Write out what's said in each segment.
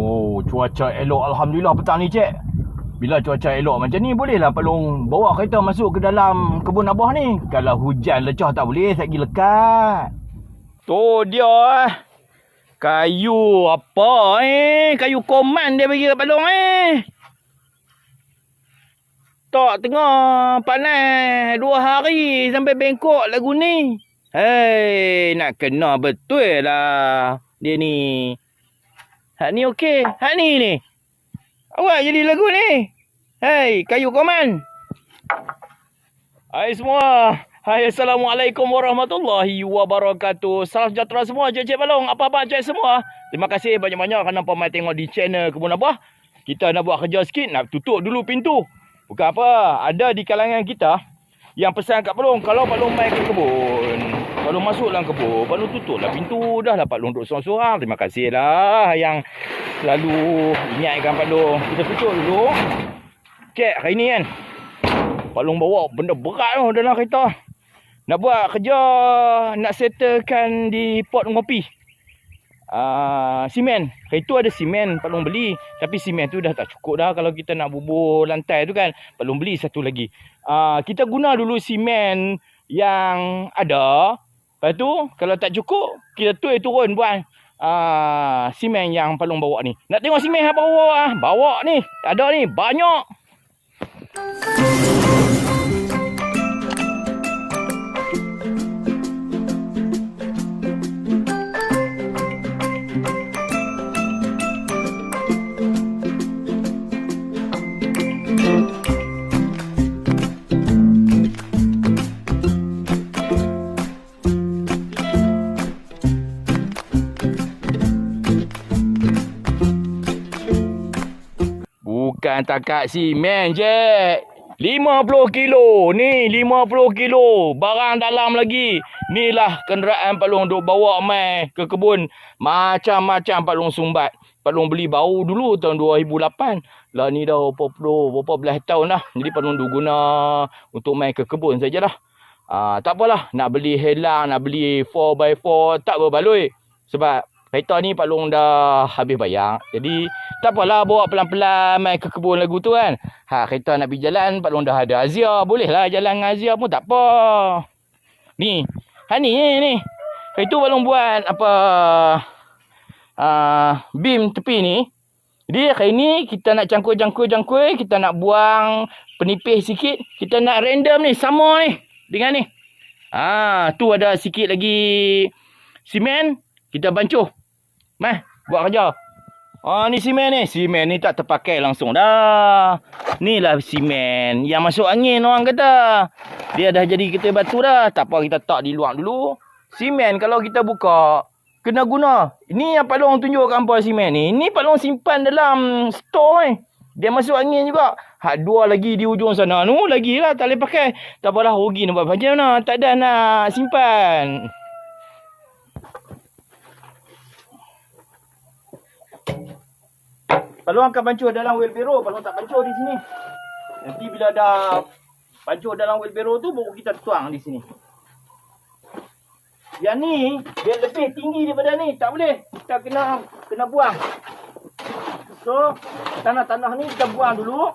Oh, cuaca elok Alhamdulillah petang ni cik. Bila cuaca elok macam ni bolehlah Palung bawa kereta masuk ke dalam kebun abah ni. Kalau hujan lecah tak boleh, saya pergi lekat. Tu dia eh. Kayu apa eh? Kayu koman dia bagi kat Palung eh. Tak tengah panas dua hari sampai bengkok lagu ni. Hei, nak kena betul lah dia ni. Hak ni okey. Hak ni ni. Awak jadi lagu ni. Hei, kayu koman. Hai semua. Hai, Assalamualaikum warahmatullahi wabarakatuh. Salam sejahtera semua, Cik-Cik Balong. Apa-apa, Cik semua. Terima kasih banyak-banyak kerana pemai tengok di channel Kebun Abah. Kita nak buat kerja sikit, nak tutup dulu pintu. Bukan apa, ada di kalangan kita yang pesan kat Palung, kalau Palung main ke kebun, Palung masuk dalam kebun, Palung tutup lah pintu, dah Palung duduk seorang-seorang. Terima kasih lah yang selalu ingatkan Palung. Kita tutup dulu. Cek, hari ni kan, Palung bawa benda berat tu dalam kereta. Nak buat kerja, nak settlekan di pot ngopi uh, simen. Itu ada simen Palung beli. Tapi simen tu dah tak cukup dah kalau kita nak bubur lantai tu kan. Palung beli satu lagi. Uh, kita guna dulu simen yang ada. Lepas tu kalau tak cukup kita tu turun buat uh, simen yang Palung bawa ni. Nak tengok simen apa bawa? Bawa ni. Ada ni banyak. Bukan takat simen je. 50 kilo. Ni 50 kilo. Barang dalam lagi. Ni lah kenderaan Palung duk bawa mai ke kebun. Macam-macam Palung sumbat. Palung beli baru dulu tahun 2008. Lah ni dah berapa puluh, berapa belas tahun dah. Jadi Palung duk guna untuk mai ke kebun sajalah. Ah, tak apalah. Nak beli helang, nak beli 4x4. Tak berbaloi. Sebab kereta ni Pak Long dah habis bayar. Jadi tak apalah bawa pelan-pelan main ke kebun lagu tu kan. Ha kereta nak pergi jalan Pak Long dah ada Azia. Bolehlah jalan dengan Azia pun tak apa. Ni. Ha ni ni. ni. Itu Pak Long buat apa uh, beam tepi ni. Jadi hari ni kita nak cangkul-cangkul-cangkul, kita nak buang penipis sikit, kita nak random ni sama ni dengan ni. Ah, tu ada sikit lagi simen, kita bancuh. Meh, buat kerja. Ah, ni simen ni. Simen ni tak terpakai langsung dah. Ni lah simen yang masuk angin orang kata. Dia dah jadi kita batu dah. Tak apa kita tak di luar dulu. Simen kalau kita buka, kena guna. Ini yang Pak Long tunjuk apa simen ni. Ini Pak Long simpan dalam store ni. Dia masuk angin juga. Hak dua lagi di ujung sana. Nu lagi lah tak boleh pakai. Tak apalah rugi nak buat macam mana. Tak ada nak simpan. Kalau akan bancuh dalam wheelbarrow, kalau tak bancuh di sini. Nanti bila dah bancuh dalam wheelbarrow tu baru kita tuang di sini. Yang ni dia lebih tinggi daripada ni, tak boleh. Kita kena kena buang. So, tanah-tanah ni kita buang dulu.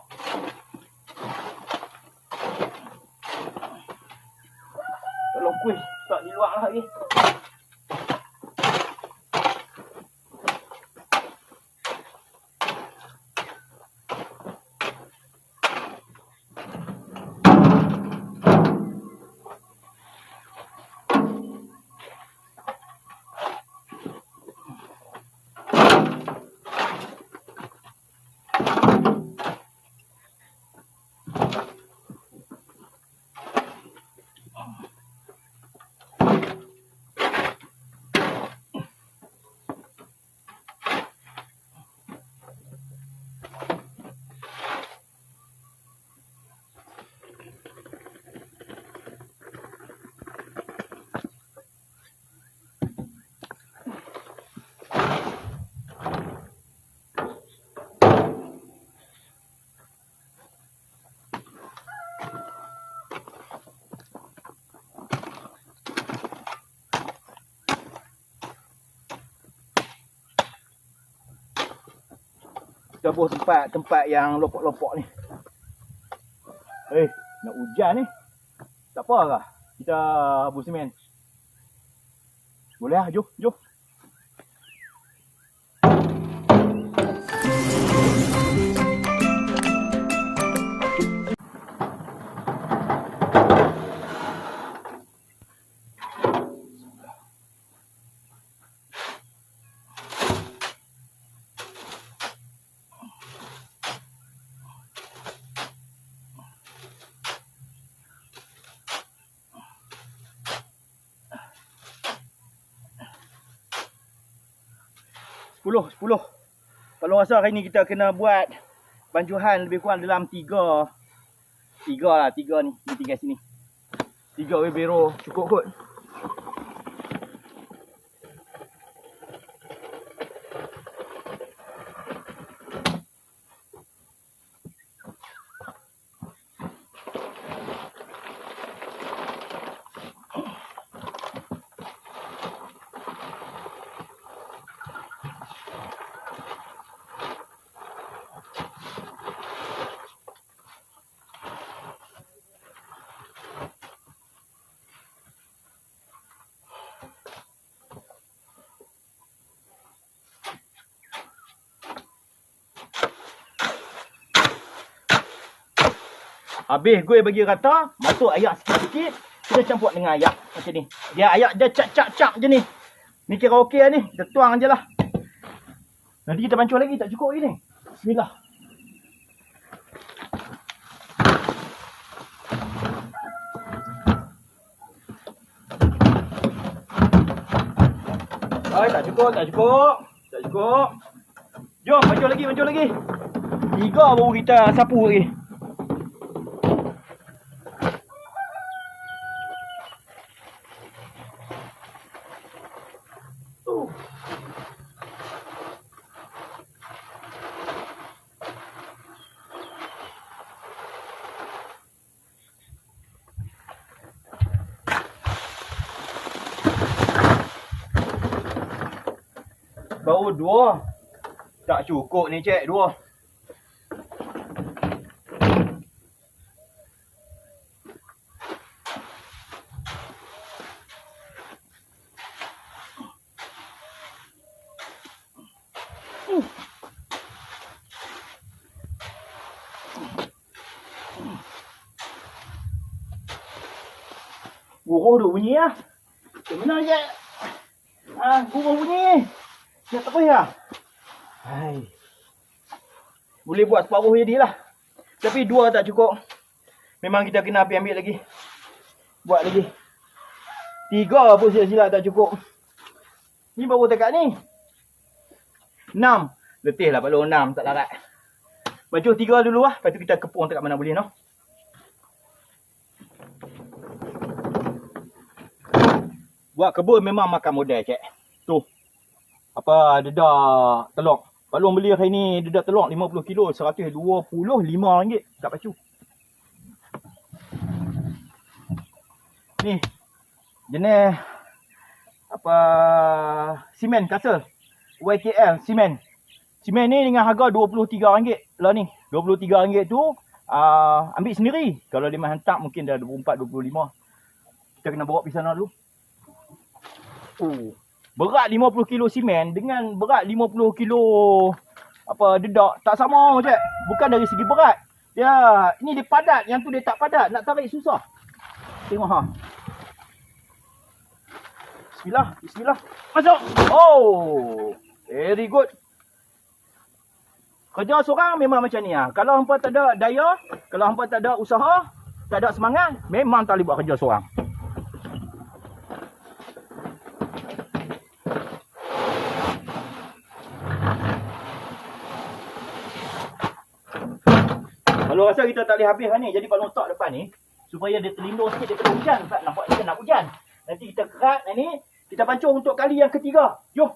Kalau kuih tak di luar lagi. Tebus tempat-tempat yang lopok-lopok ni. Eh, nak hujan ni. Tak apa lah. Kita habis semen. Boleh lah, jom, jom. Sepuluh, sepuluh. Kalau rasa hari ni kita kena buat banjuhan lebih kurang dalam tiga. Tiga lah, tiga ni. Tinggal sini. Tiga wheelbarrow cukup kot. Habis gue bagi rata, masuk ayak sikit-sikit, kita campur dengan ayak macam ni. Dia ayak dia cap-cap-cap je ni. Ni kira okey lah ni, kita tuang je lah. Nanti kita bancuh lagi, tak cukup lagi ni. Bismillah. Ay, tak cukup, tak cukup. Tak cukup. Jom, bancuh lagi, bancuh lagi. Tiga baru kita sapu lagi. Uh. Baru dua. Tak cukup ni cik, dua. Buruh duk bunyi lah. Macam mana je? Ah, buruh bunyi. Nak tak payah. Hai. Boleh buat separuh jadilah. Tapi dua tak cukup. Memang kita kena ambil, ambil lagi. Buat lagi. Tiga pun sila-sila tak cukup. Ni baru tekak ni. Enam. Letih lah kalau enam tak larat. Baju tiga dulu lah. Lepas tu kita kepung dekat mana boleh no. Buat kebun memang makan modal cik. Tu. Apa dedak telur. Kalau beli hari ni dedak telur 50 kilo 125 ringgit kat pacu. Ni. Jenis apa simen kasar. YKL simen. Simen ni dengan harga RM23 lah ni. RM23 tu uh, ambil sendiri. Kalau dia hantar mungkin dah 24 25. Kita kena bawa pergi sana dulu. Oh. Berat 50 kilo simen dengan berat 50 kilo apa dedak tak sama je. Bukan dari segi berat. Ya, ini dia padat, yang tu dia tak padat. Nak tarik susah. Tengok ha. Bismillah, bismillah. Masuk. Oh. Very good. Kerja seorang memang macam ni ah. Kalau hangpa tak ada daya, kalau hangpa tak ada usaha, tak ada semangat, memang tak boleh buat kerja seorang. Kalau rasa kita tak boleh habis ni, jadi balon stok depan ni, supaya dia terlindung sikit daripada hujan. Tak nampak dia nak hujan. Nanti kita kerat ni, kita pancung untuk kali yang ketiga. Jom.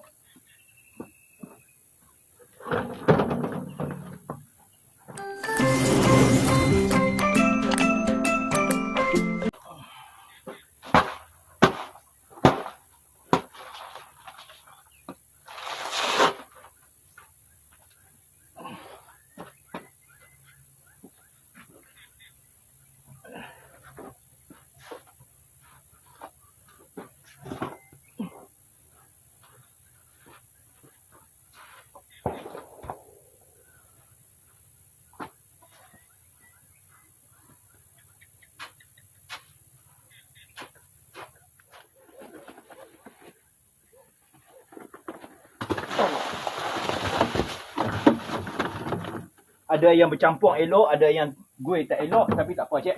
Ada yang bercampur elok, ada yang gue tak elok. Tapi tak apa, cik.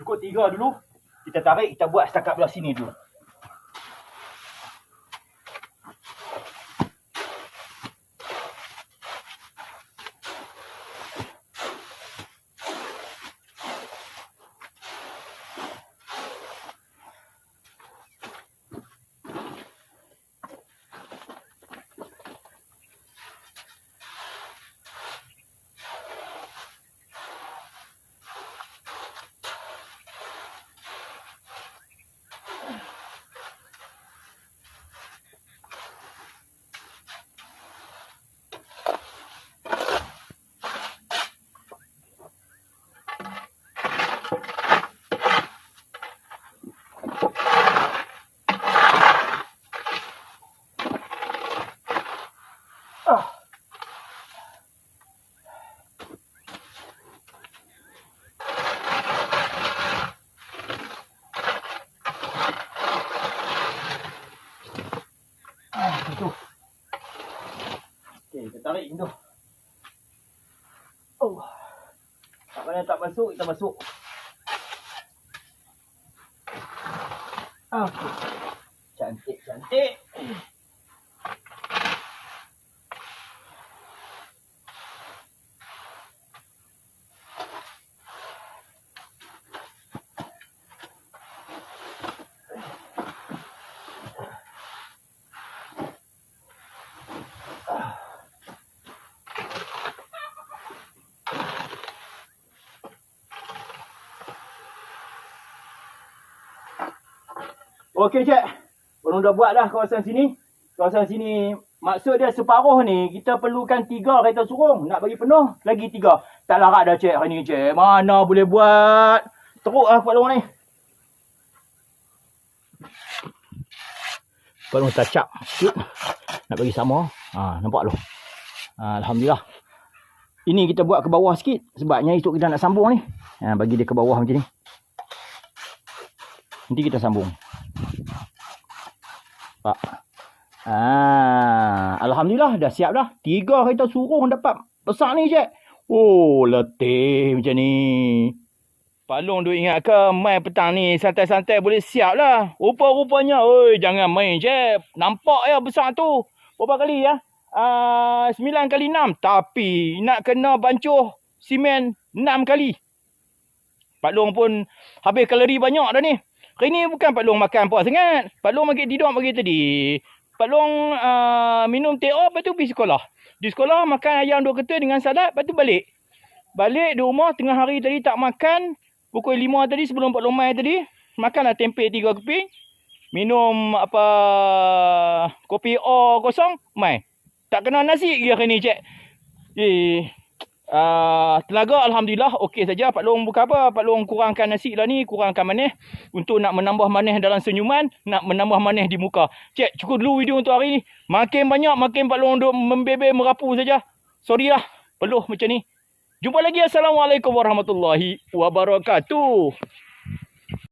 Cukup tiga dulu. Kita tarik, kita buat setakat belah sini dulu. Tarik tu. Oh. Tak mana tak masuk, kita masuk. Okey. Cantik, cantik. Okey cik. Orang dah buat dah kawasan sini. Kawasan sini maksud dia separuh ni kita perlukan tiga kereta surung. Nak bagi penuh lagi tiga. Tak larat dah cik hari ni cik. Mana boleh buat. Teruk lah Pak Long ni. Up sikit. Nak bagi sama. Ha, nampak lu. Ha, Alhamdulillah. Ini kita buat ke bawah sikit. Sebabnya esok kita nak sambung ni. Ha, bagi dia ke bawah macam ni. Nanti kita sambung. Pak. Ah, Alhamdulillah dah siap dah. Tiga kereta surung dapat besar ni cik. Oh, letih macam ni. Pak Long duk ingat ke main petang ni santai-santai boleh siap lah. Rupa-rupanya, oi jangan main cik. Nampak ya besar tu. Berapa kali ya? Ah, sembilan kali enam. Tapi nak kena bancuh simen enam kali. Pak Long pun habis kalori banyak dah ni. Hari ni bukan Pak Long makan puas sangat. Pak Long makan tidur pagi tadi. Pak Long uh, minum teh off lepas tu pergi sekolah. Di sekolah makan ayam dua ketul dengan salad lepas tu balik. Balik di rumah tengah hari tadi tak makan. Pukul 5 tadi sebelum Pak Long main tadi. Makanlah tempe tiga keping. Minum apa kopi O kosong. Mai. Tak kena nasi lagi hari ni cik. Eh, Uh, tenaga Alhamdulillah okey saja. Pak Long buka apa? Pak Long kurangkan nasi lah ni kurangkan manis. Untuk nak menambah manis dalam senyuman nak menambah manis di muka. Cek cukup dulu video untuk hari ni. Makin banyak makin Pak Long duk membebel merapu saja. Sorry lah peluh macam ni. Jumpa lagi. Assalamualaikum warahmatullahi wabarakatuh